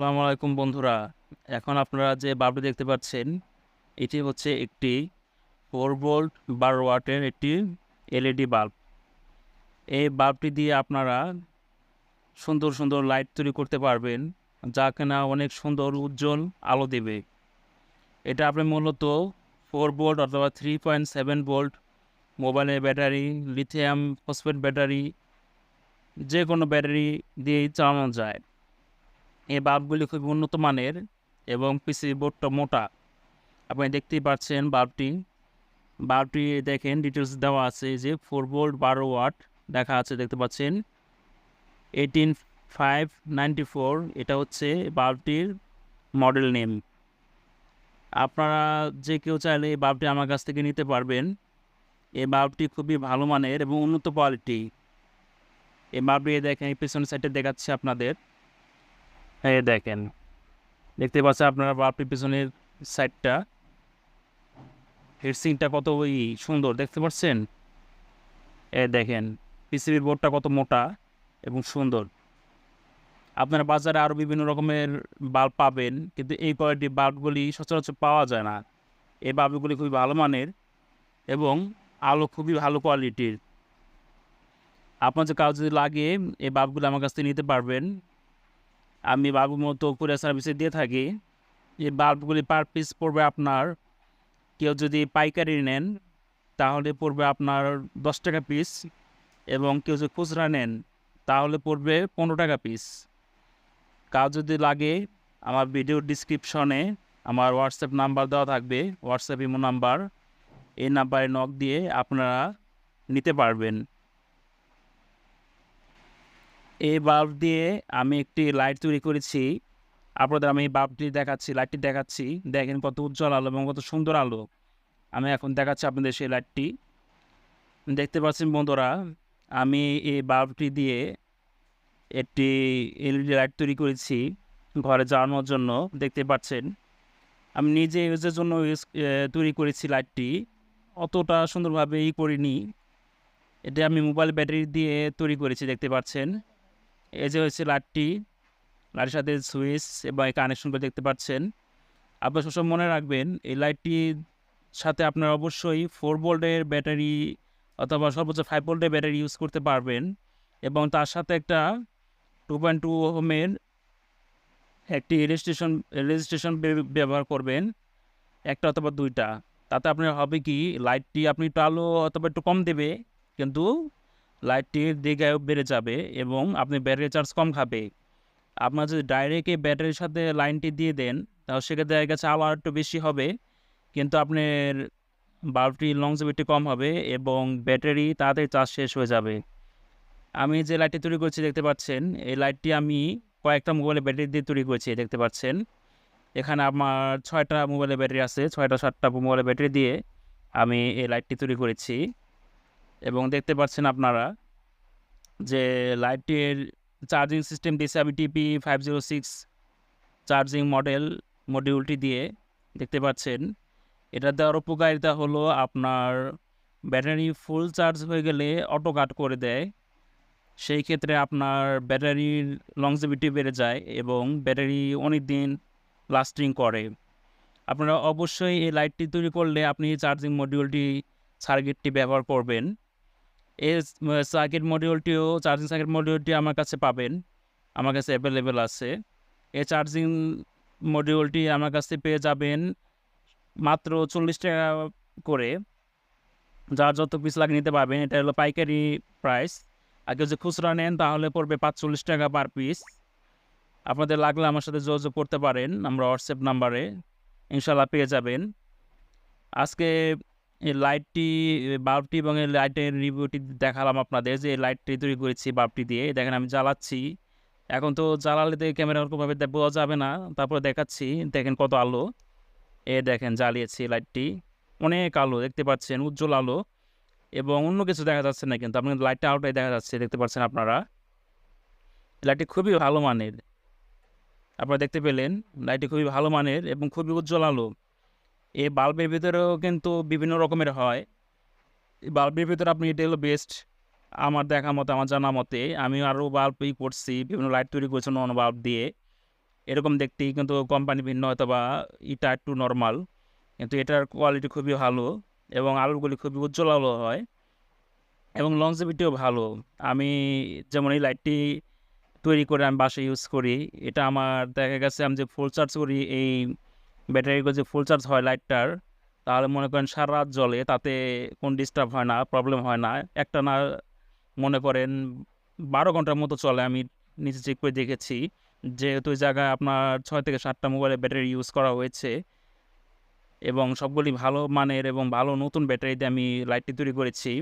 আসসালামু আলাইকুম বন্ধুরা। এখন আপনারা যে বাল্বটি দেখতে পাচ্ছেন, এটি হচ্ছে একটি ফোর ভোল্ট বারো ওয়াটের একটি এলইডি বাল্ব। এই বাল্বটি দিয়ে আপনারা সুন্দর সুন্দর লাইট তৈরি করতে পারবেন, যা কিনা অনেক সুন্দর উজ্জ্বল আলো দেবে। এটা আপনি মূলত ফোর ভোল্ট অথবা থ্রি পয়েন্ট সেভেন ভোল্ট মোবাইলের ব্যাটারি, লিথিয়াম ফসফেট ব্যাটারি যে কোনো ব্যাটারি দিয়েই চালানো যায়। এই বাল্বগুলি খুব উন্নত মানের এবং পিসি বোর্ডটা মোটা। আপনি দেখতেই পাচ্ছেন বাল্বটি। বাল্বটি দেখেন ডিটেলস দেওয়া আছে যে ফোর ভোল্ট বারো ওয়াট দেখা আছে, দেখতে পাচ্ছেন। এইটিন ফাইভ নাইনটি ফোর এটা হচ্ছে বাল্বটির মডেল নেম আপনারা যে কেউ চাইলে এই বাল্বটি আমার কাছ থেকে নিতে পারবেন। এই বাল্বটি খুবই ভালো মানের এবং উন্নত কোয়ালিটি এই বাল্বটি দেখেন পেছনের সাইডে দেখাচ্ছে আপনাদের। এই দেখেন, দেখতে পাচ্ছেন আপনারা বাল্বটির পিছনের সাইডটা হেডসিংটা কত ওই সুন্দর, দেখতে পাচ্ছেন? এ দেখেন পিসিবির বোর্ডটা কত মোটা এবং সুন্দর। আপনারা বাজারে আরও বিভিন্ন রকমের বাল্ব পাবেন, কিন্তু এই কোয়ালিটির বাল্বগুলি সচরাচর পাওয়া যায় না। এই বাল্বগুলি খুবই ভালো মানের এবং আলো খুবই ভালো কোয়ালিটির আপনার যে কাজ যদি লাগে, এই বাল্বগুলো আমার কাছ থেকে নিতে পারবেন। আমি বাল্বের মতো কুরিয়ার সার্ভিসে দিয়ে থাকি এই বাল্বগুলি পার পিস পড়বে আপনার, কেউ যদি পাইকারি নেন, তাহলে পড়বে আপনার দশ টাকা পিস এবং কেউ যদি খুচরা নেন, তাহলে পড়বে পনেরো টাকা পিস। কাজ যদি লাগে, আমার ভিডিও ডিসক্রিপশনে আমার হোয়াটসঅ্যাপ নাম্বার দেওয়া থাকবে হোয়াটসঅ্যাপ ইমো নাম্বার, এই নাম্বারে নক দিয়ে আপনারা নিতে পারবেন। এই বাল্ব দিয়ে আমি একটি লাইট তৈরি করেছি। আপনাদের আমি বাল্বটি দেখাচ্ছি লাইটটি দেখাচ্ছি। দেখেন কত উজ্জ্বল আলো এবং কত সুন্দর আলো। আমি এখন দেখাচ্ছি আপনাদের সেই লাইটটি দেখতে পাচ্ছেন বন্ধুরা, আমি এই বাল্বটি দিয়ে একটি এলইডি লাইট তৈরি করেছি ঘরে জ্বালানোর জন্য। দেখতে পাচ্ছেন, আমি নিজে ইউজের জন্য ইউজ তৈরি করেছি লাইটটি অতটা সুন্দরভাবে ই করিনি। এটা আমি মোবাইল ব্যাটারি দিয়ে তৈরি করেছি, দেখতে পাচ্ছেন। এই যে হচ্ছে লাইটটি লাইটের সাথে সুইচ এবং এই কানেকশন করে দেখতে পাচ্ছেন। আপনার সবসময় মনে রাখবেন, এই লাইটটির সাথে আপনার অবশ্যই ফোর ভোল্টের ব্যাটারি অথবা সর্বোচ্চ ফাইভ ভোল্টের ব্যাটারি ইউজ করতে পারবেন এবং তার সাথে একটা টু পয়েন্ট টু হোমের একটি রেজিস্ট্রেশন রেজিস্ট্রেশন ব্যবহার করবেন, একটা অথবা দুইটা। তাতে আপনার হবে কি, লাইটটি আপনি একটু আলো অথবা একটু কম দেবে, কিন্তু লাইটটির দিকে বেড়ে যাবে এবং আপনি ব্যাটারি চার্জ কম খাবে। আপনার যদি ডাইরেক্ট এই ব্যাটারির সাথে লাইনটি দিয়ে দেন, তাহলে সেক্ষেত্রে দেখা গেছে আলো একটু বেশি হবে। কিন্তু আপনার বাল্বটির লংজিভিটি কম হবে এবং ব্যাটারি তাড়াতাড়ি চার্জ শেষ হয়ে যাবে। আমি যে লাইটটি তৈরি করছি দেখতে পাচ্ছেন, এই লাইটটি আমি কয়েকটা মোবাইলের ব্যাটারি দিয়ে তৈরি করেছি দেখতে পাচ্ছেন। এখানে আমার ছয়টা মোবাইলের ব্যাটারি আছে, ছয়টা সাতটা মোবাইলের ব্যাটারি দিয়ে আমি এই লাইটটি তৈরি করেছি। এবং দেখতে পাচ্ছেন আপনারা যে লাইটটির চার্জিং সিস্টেম দিয়েছে আমি TP five zero six charging model মডিউলটি দিয়ে দেখতে পাচ্ছেন। এটা দেওয়ার উপকারিতা হলো আপনার ব্যাটারি ফুল চার্জ হয়ে গেলে অটো কাট করে দেয়। সেই ক্ষেত্রে আপনার ব্যাটারির লংজিভিটি বেড়ে যায় এবং ব্যাটারি অনেক দিন লাস্টিং করে। আপনারা অবশ্যই এই লাইটটি তৈরি করলে আপনি চার্জিং মডিউলটি সার্কিটটি ব্যবহার করবেন। এই সার্কিট মডিউলটিও চার্জিং সার্কিট মডিউলটি আমার কাছে পাবেন। আমার কাছে অ্যাভেলেবেল আছে। এই চার্জিং মডিউলটি আমার কাছে পেয়ে যাবেন মাত্র চল্লিশ টাকা করে। যার যত পিস লাগে নিতে পারবেন, এটা হলো পাইকারি প্রাইস আর কেউ যদি খুচরা নেন, তাহলে পড়বে পাঁচচল্লিশ টাকা পার পিস আপনাদের লাগলে আমার সাথে যোগাযোগ করতে পারেন, আমরা হোয়াটসঅ্যাপ নাম্বারে ইনশাল্লাহ পেয়ে যাবেন। আজকে এই লাইটটি বাল্বটি এবং এই লাইটের রিভিউটি দেখালাম আপনাদের যে লাইটটি তৈরি করেছি বাল্বটি দিয়ে। দেখেন আমি জ্বালাচ্ছি। এখন তো জ্বালালে তো ক্যামেরা ওরকমভাবে বোঝা যাবে না। তারপরে দেখাচ্ছি, দেখেন কত আলো। এ দেখেন জ্বালিয়েছি লাইটটি। অনেক আলো দেখতে পাচ্ছেন, উজ্জ্বল আলো। এবং অন্য কিছু দেখা যাচ্ছে না কিন্তু আপনার লাইটটা আলোটাই দেখা যাচ্ছে, দেখতে পাচ্ছেন আপনারা। লাইটটি খুবই ভালো মানের। আপনারা দেখতে পেলেন, লাইটটি খুবই ভালো মানের এবং খুবই উজ্জ্বল আলো। এই বাল্বের ভিতরেও কিন্তু বিভিন্ন রকমের হয়। এই বাল্বের ভিতরে আপনি এটা হলো বেস্ট আমার দেখা মতে, আমার জানা মতে, আমি আরও বাল্ব ই করছি, বিভিন্ন লাইট তৈরি করছি অন্য বাল্ব দিয়ে। এরকম দেখতেই কিন্তু কোম্পানি ভিন্ন হয়তো বা এটা একটু নর্মাল কিন্তু এটার কোয়ালিটি খুবই ভালো এবং আলোগুলি খুবই উজ্জ্বল আলো হয় এবং লংজিভিটিও ভালো। আমি যেমন এই লাইটটি তৈরি করে আমি বাসায় ইউজ করি, এটা আমার দেখা গেছে আমি যে ফুল চার্জ করি এই ব্যাটারিগুলো যে ফুল চার্জ হয় লাইটটার তাহলে মনে করেন সারা রাত জ্বলে, তাতে কোনো ডিস্টার্ব হয় না প্রবলেম হয় না। একটা না মনে করেন বারো ঘণ্টার মতো চলে, আমি নিচে চেক করে দেখেছি যেহেতু ওই জায়গায় আপনার ছয় থেকে সাতটা মোবাইলের ব্যাটারি ইউজ করা হয়েছে এবং সবগুলি ভালো মানের এবং ভালো নতুন ব্যাটারি দিয়ে আমি লাইটটি তৈরি করেছি।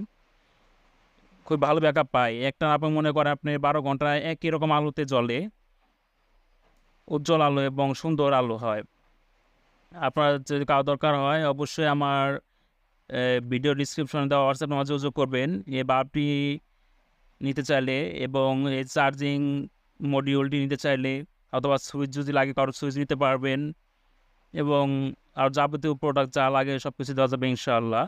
খুব ভালো ব্যাকআপ পাই। একটা আপনি মনে করেন আপনি বারো ঘন্টায় একই রকম আলোতে জ্বলে, উজ্জ্বল আলো এবং সুন্দর আলো হয়। আপনার যদি কারও দরকার হয়, অবশ্যই আমার ভিডিও ডিসক্রিপশনে দেওয়া হোয়াটসঅ্যাপ নাম্বার যোগাযোগ করবেন। এই বাল্বটি নিতে চাইলে এবং এই চার্জিং মডিউলটি নিতে চাইলে অথবা সুইচ যদি লাগে, কারও সুইচ নিতে পারবেন এবং আর যাবতীয় প্রোডাক্ট যা লাগে সব কিছু দেওয়া যাবে ইনশাআল্লাহ।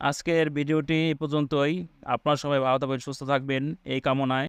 আজকের ভিডিওটি পর্যন্তই। আপনারা সবাই ভালো থাকবেন, সুস্থ থাকবেন। এই কামনায়